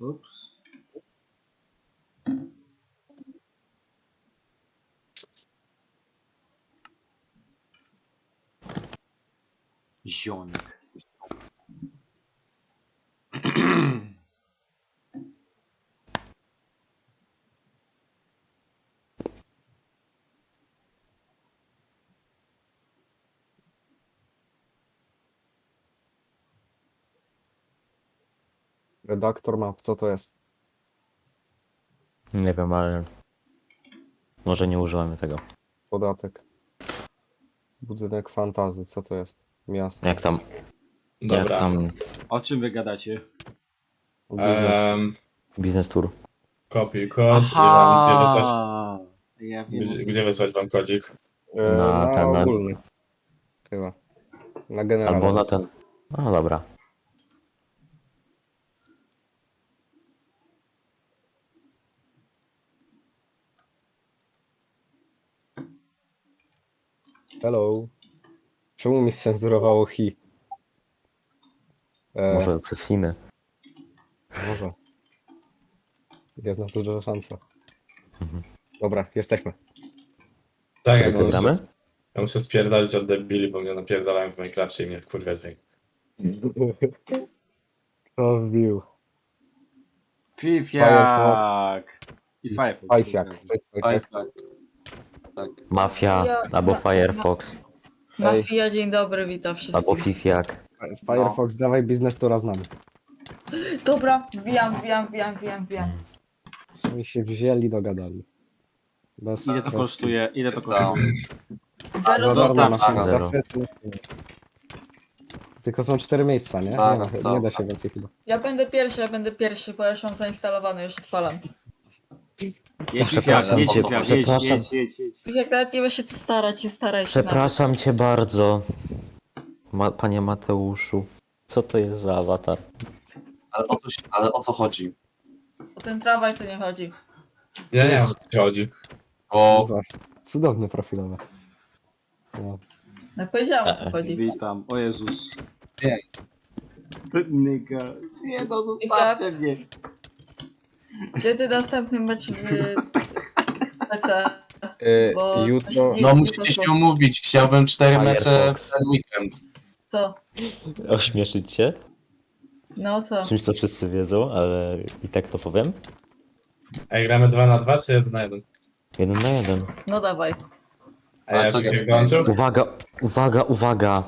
Oops. Ziomek. Redaktor map, co to jest? Nie wiem, ale może nie użyłem tego. Podatek. Budynek fantazy, co to jest? Miasto. Jak tam, jak Dobra. tam O czym wy gadacie? Biznes. Um, biznes tour? kopiuj kod i wam gdzie wysłać! Ja wiem. gdzie, gdzie wysłać wam kodzik. E, na na ten- na- ogólny. Chyba. Na generalny. Albo na ten. No dobra. Hello. Czemu mi cenzurowało hi? E, Może przez Chiny. Może. Jest na to duża szansa. Mhm. Dobra, jesteśmy. Tak, ja Tylko muszę, gramy? ja muszę spierdalić od debili, bo mnie napierdalałem w Minecrafcie i mnie wkurwia dźwięk. Kto wbił? Fifiak! I Firefox. Fajfiak. Tak, tak. Mafia, Ja- albo ma- Firefox, Mafia, dzień dobry, witam albo wszystkich. Fifiak. Firefox, dawaj biznes tura z nami. Dobra, wbijam, wbijam, wbijam, wbijam, wbijam. Oni się wzięli, dogadali. Bez, Ile to bez- kosztuje? Ile to Zostało. kosztuje? Zero Za darmo zostaw. maszyna, Zero. listy. Tylko są cztery miejsca, nie? Tak, nie, ma, nie da się więcej chyba. Ja będę pierwszy, ja będę pierwszy, bo ja już mam zainstalowany, już odpalam. Jedź Przepraszam jedź cię, Fifiak, jedź, przepraszam. jedź, jedź, jedź. Jak nawet nie ma się co starać, nie staraj się nawet. Przepraszam cię bardzo, Ma, panie Mateuszu. Co to jest za awatar? Ale o, to, się- ale o co chodzi? O ten tramwaj co nie chodzi. Ja nie wiem, o co ci chodzi. Bo Właśnie. Cudowny profilowy. No. No powiedziałam o co chodzi. Witam, o Jezus. Nyga. Nie no, Fifiak. zostawcie mnie. Kiedy następny mecz w PC? E, Bo jutro, też nie- no musicie się umówić, chciałbym cztery mecze w ten weekend. Co? Ośmieszyć cię? No co? Czymś to wszyscy wiedzą, ale i tak to powiem. Ej, gramy 2 na 2 czy 1 na 1? Jeden na jeden. No dawaj. A ja co dołączył? Uwaga, uwaga, uwaga.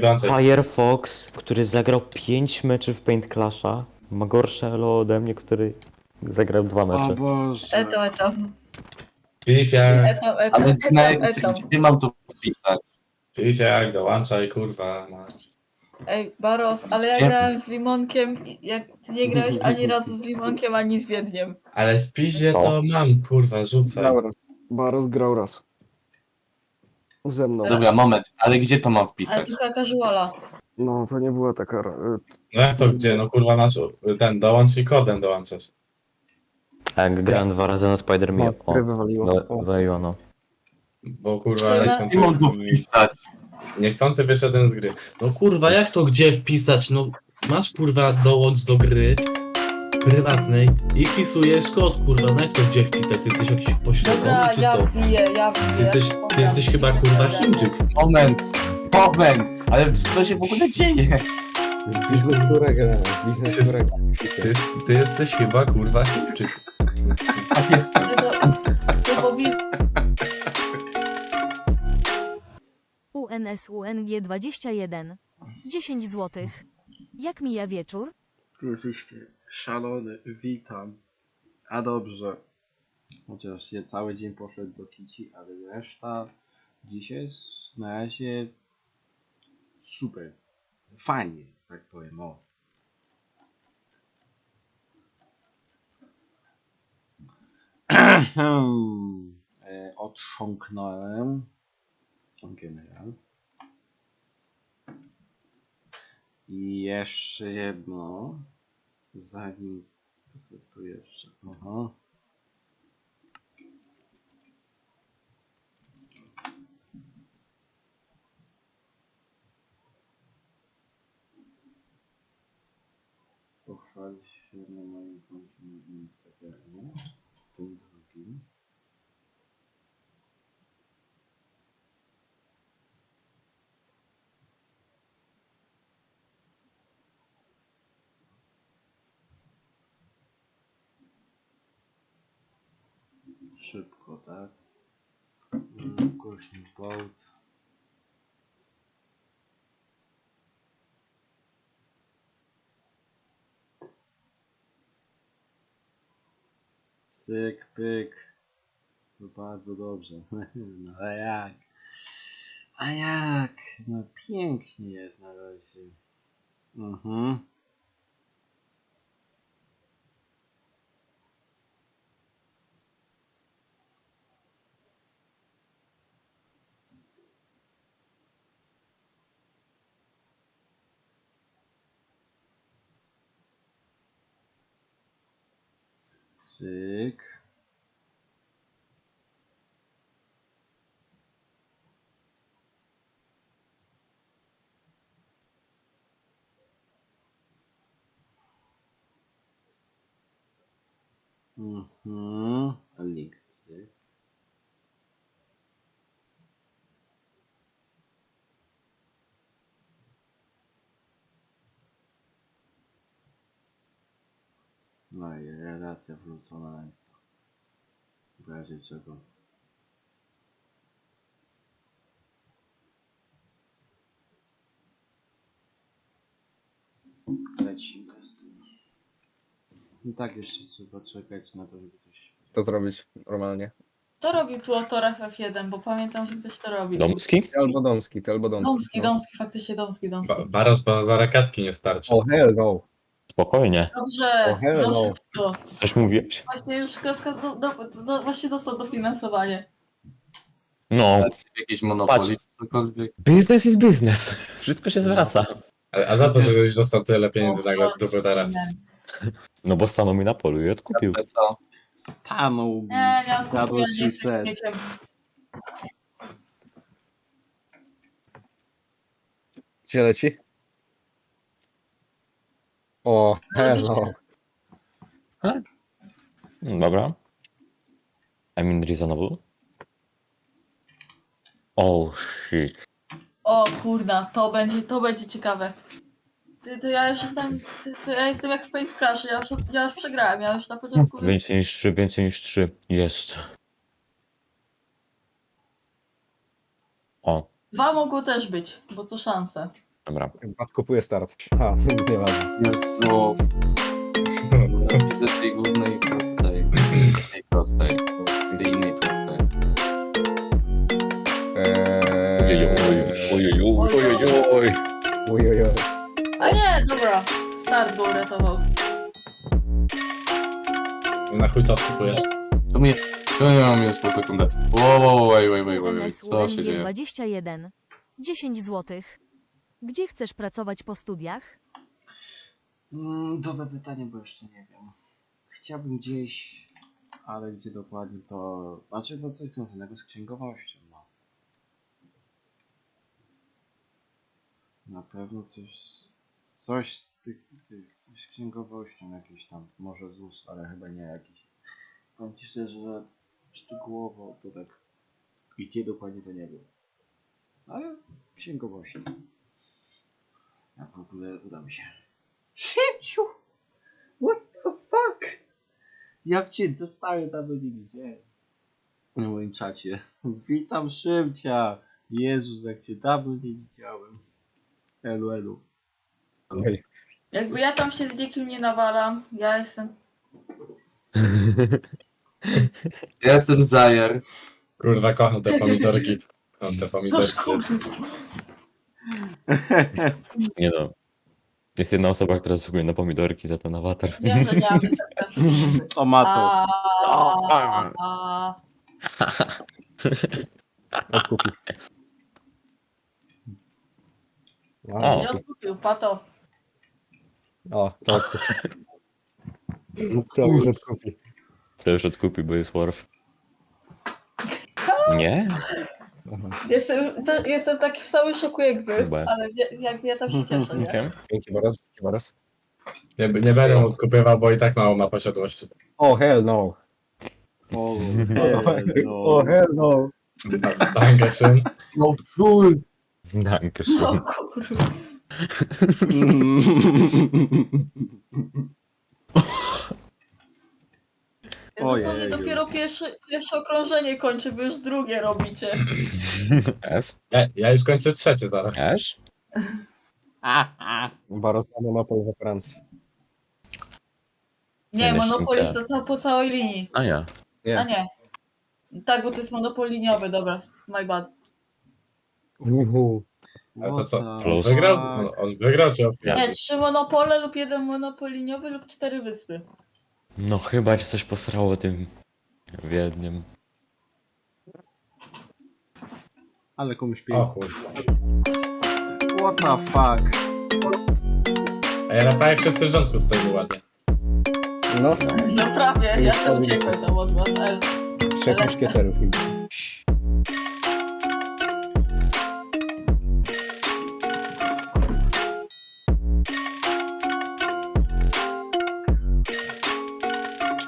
Dołączył. Firefox, który zagrał 5 meczy w Paint Clasha, ma gorsze elo ode mnie, który zagrał dwa O mecze. Boże. Etam, etam. Fifiak, Etam, etam, Ale na, etam, etam. gdzie mam to wpisać? Fifiak, dołączaj, kurwa. No. Ej, Baros, ale ja Gdzie? grałem z Limonkiem, i jak ty nie grałeś ani razu z Limonkiem, ani z Wiedniem. Ale w pizie to mam, kurwa, rzucaj. grał raz. Baros grał raz. Ze mną. Dobra, moment, ale gdzie to mam Ale wpisać? tylko casuala. No, to nie była taka... e, No jak to gdzie? No kurwa, masz ten dołącz i kodem dołączasz. Tak, grałem dwa razy na Spider-Man. No, gry wywaliło. O. wywaliło, no. Bo kurwa, Ale gdzie mam to wpisać? niechcący wyszedłem z gry. No kurwa, jak to gdzie wpisać? No masz kurwa dołącz do gry prywatnej i wpisujesz kod, kurwa, no jak to gdzie wpisać? Ty jesteś jakiś pośledzony Dobra, czy ja co? wbiję, ja Ty wbiję. jesteś, ty jesteś chyba kurwa Chińczyk. Moment, moment, ale co się w ogóle dzieje? Jesteś bez durego, biznes durego. Ty, ty jesteś chyba kurwa Chińczyk. Tak jest. UNSUNG 21. 10 zł. Jak mija wieczór? Ty jesteś szalony, witam. A dobrze. Chociaż ja cały dzień poszedł do kici, ale reszta dzisiaj jest na razie super. Fajnie, tak powiem, o. e, otrząknąłem general. I jeszcze jedno. Zanim. Co tu jeszcze? Aha. Pochwalić się na moim koncie na Instagramie. Tym drugim. Szybko, tak? Głośnik bolt. Cyk, pyk. To bardzo dobrze. No a jak? A jak? No pięknie jest na razie. Mhm. Cyk. Mhm. No i relacja wrócona na Insta. W razie czego. Lecimy z tym. I tak jeszcze trzeba czekać na to, żeby coś... To zrobić normalnie. Kto robił tu torach F1, bo pamiętam, że ktoś to robił. Domski? Ty albo Domski, ty albo Domski. Domski, no. Domski, faktycznie Domski, Domski. Ba Baras, ba Barakacki nie starczy. O hell no. Spokojnie. Dobrze, O, hello. dobrze. Coś mówiłeś? Właśnie już Kaska do, do, do, właśnie dostał dofinansowanie. No, Jakieś monopoli, czy cokolwiek. biznes jest biznes. Wszystko się zwraca. A, a za to, że już dostał tyle pieniędzy O, nagle z dupy teraz. No bo stanął mi na polu i odkupił. Ale co? Stanął Nie, nie odkupuję, Double nie jestem śmieciem. Gdzie leci? O, hell no. Mm, Dobra. I mean reasonable. Oh shit. O kurna, to będzie, to będzie ciekawe. Ty, ty, ja już jestem, ty, ty, ja jestem jak w Paint Crash, ja już, ja już przegrałem, ja już na początku... Więcej niż 3, więcej niż 3. Jest. O, Dwa mogło też być, bo to szanse. Dobra. Chyba kupuje start. A, nieważne. Jezu. Widzę tej głównej prostej. Tej prostej. Tej innej prostej. Eee... Ojojoj. Ojojoj. A nie, dobra, start go uratował. Na chuj to odkupujesz. Czemu nie, czemu nie mam minus pół sekundy? Wow, wow, wow, wait, wait, wait, wait. Co się dzieje? 21. 10 zł. Gdzie chcesz pracować po studiach? Mm, dobre pytanie, bo jeszcze nie wiem. Chciałbym gdzieś, ale gdzie dokładnie to... Znaczy to coś związanego z księgowością, no. Na pewno coś... Coś z tych, coś z księgowością jakieś tam, może ZUS, ale chyba nie jakiś. Powiem ci szczerze, że szczegółowo to tak gdzie dokładnie to nie było. Ale księgowości. Jak w ogóle uda mi się. Szybciu! What the fuck? Jak cię dostałem tam nie widziałem. Na moim czacie. Witam Szybcia! Jezus, jak cię dawno nie widziałem. Elu, elu. Jakby ja tam się z dziekim nie nawalam, ja jestem... Ja jestem Zajer. Kurwa, kocham te pomidorki. Kocham te To pomidorki. Nie no. Jest jedna osoba, która zasługuje na pomidorki za ten awatar. Wiem, że nie mam wystarczająco. Tomato. A, a, odkupi. O. Nie odkupił, pato. o, to odkupi. To już odkupi. To już odkupi, bo jest worth. Nie? Aha. Jestem, to, jestem taki w samym szoku jak wy, Chyba. ale wie- jakby ja tam się cieszę, nie? Okej. Dzięki Boras, dzięki Boras. Nie, nie będę mu skupywał, bo i tak mało ma posiadłości. Oh hell no. O, Oh hell no. Dankeschön. No chuj! Danke No schön. kurwa. Dosłownie dopiero pierwsze, pierwsze okrążenie kończę, wy już drugie robicie. S? Ja, ja już kończę trzecie zaraz. S? Barosła monopol we Francji. Nie, Nie, monopolista myślę. ca po całej linii. A ja. A nie. Tak, bo to jest monopol liniowy, dobra, my bad. Uhu. Ale to co? What the Plus. Wygrał? fuck? On, on wygrał czy Nie, trzy monopole lub jeden monopol liniowy lub cztery wyspy. No chyba cię coś posrało tym Wiedniem. Ale komuś O pięknie. chuj. What the fuck? A ja na prawie wszyscy w rządku stoimy ładnie. No, No prawie, ja tam uciekłem tam od was, ale... trzech Ale- muszkieterów.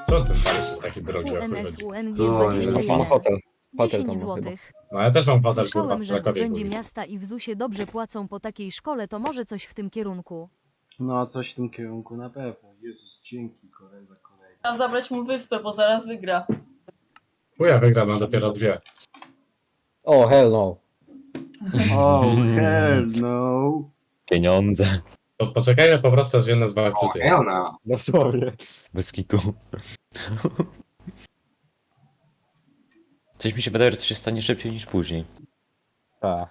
Co ten Paryż jest taki drogi o UNS chodzi? UNG To Pan 21. hotel. Hotel 10 tam ma chyba. złotych. No ja też mam fotel kurwa Słyszałem, w że w Krakowie. urzędzie kurwa. miasta i w ZUSie dobrze płacą po takiej szkole, to może coś w tym kierunku. No coś w tym kierunku na pewno. Jezus, dzięki kolej za kolej. Trzeba zabrać mu wyspę, bo zaraz wygra. Chuja wygra, mam dopiero dwie. Oh hell no. Oh hell no. Pieniądze. To poczekajmy po prostu aż jedna zbankrutuje. Eona! Dosłownie. Bez kitu. Coś mi się wydaje, że to się stanie szybciej niż później. Tak.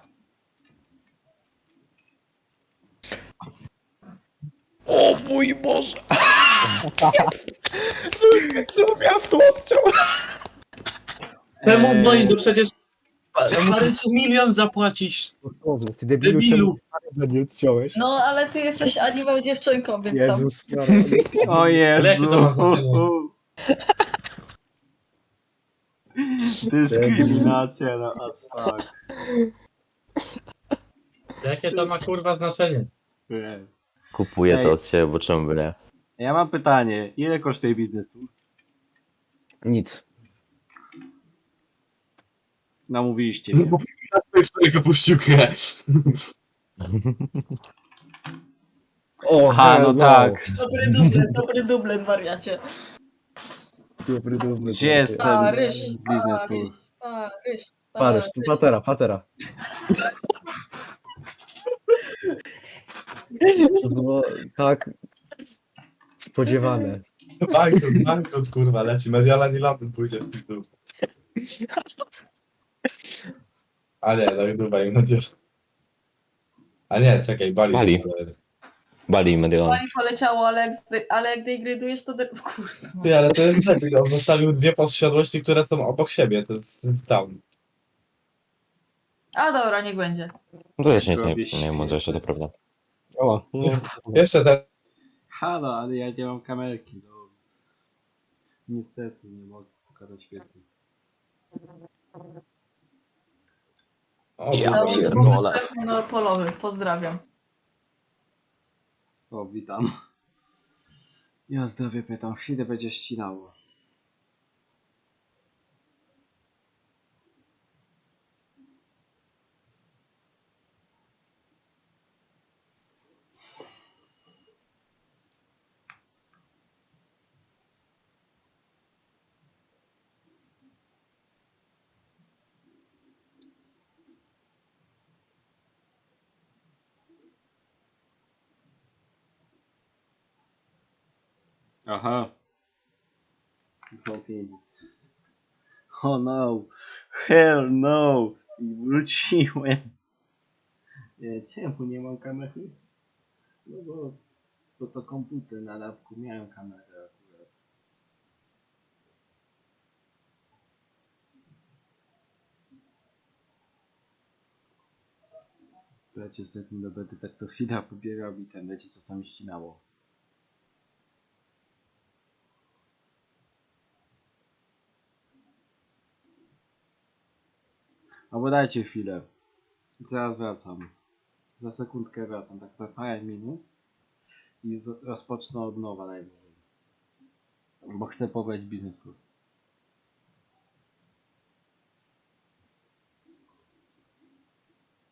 O mój Boże! Co miasto odciął? Temu Eee, i to przecież Paryżu milion zapłacisz. Dosłownie. Ty debilu, Debilu. czemu nie odciąłeś? No, ale ty jesteś anime dziewczynką, więc tam... Jezus. O Jezu. To ma znaczenie? Dyskryminacja na as fuck. Jakie to ma kurwa znaczenie? Nie. Kupuję Ej. to od siebie, bo czemu by nie? Ja mam pytanie. Ile kosztuje biznes tu? Nic. Namówiliście No mnie. bo na swojej swojej wypuścił grę. Oh Aha, no tak. Dobry dublet, dobry dublet, wariacie. Dobry, dobry, Gdzie jest ten Paryż, biznes tu? Paryż, Paryż, Paryż, tu patera, patera. To było tak spodziewane. Bankrut, bankrut kurwa, leci. Mediolan i Londyn pójdzie w dół. A nie, no i Dubaj, Mediolan. A nie, czekaj, Bali. Bali. Bali Mediolan. Pani poleciało, ale jak, zde- ale jak degradujesz, to... De... Kurwa. Ty, ale to jest debil, on postawił dwie posiadłości, które są obok siebie, to jest down. A dobra, niech będzie. No to też nie jest Robię naj- najmądrzejsze, to prawda. O, nie. Jeszcze ten, Halo, ale ja nie mam kamerki. No. Niestety nie mogę pokazać więcej. O, Ja Cały pierdolę. monopolowy, pozdrawiam. O, witam. Ja zdrowie pytam. Chwilę będzie ścinało. Aha. Zamknięcie. Oh no. Hell no. I wróciłem. E, Czemu nie mam kamery? No bo, bo to komputer na lapku miałem kamerę akurat. Dajcie sekundę, będę tak co chwila pobierał i ten będzie czasami ścinało. Albo dajcie chwilę. Zaraz wracam. Za sekundkę wracam, tak za parę minut. i z, rozpocznę od nowa najwyżej. Bo chcę pobrać biznes tour.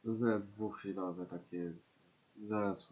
Z dwóch chwilowe takie z, zaraz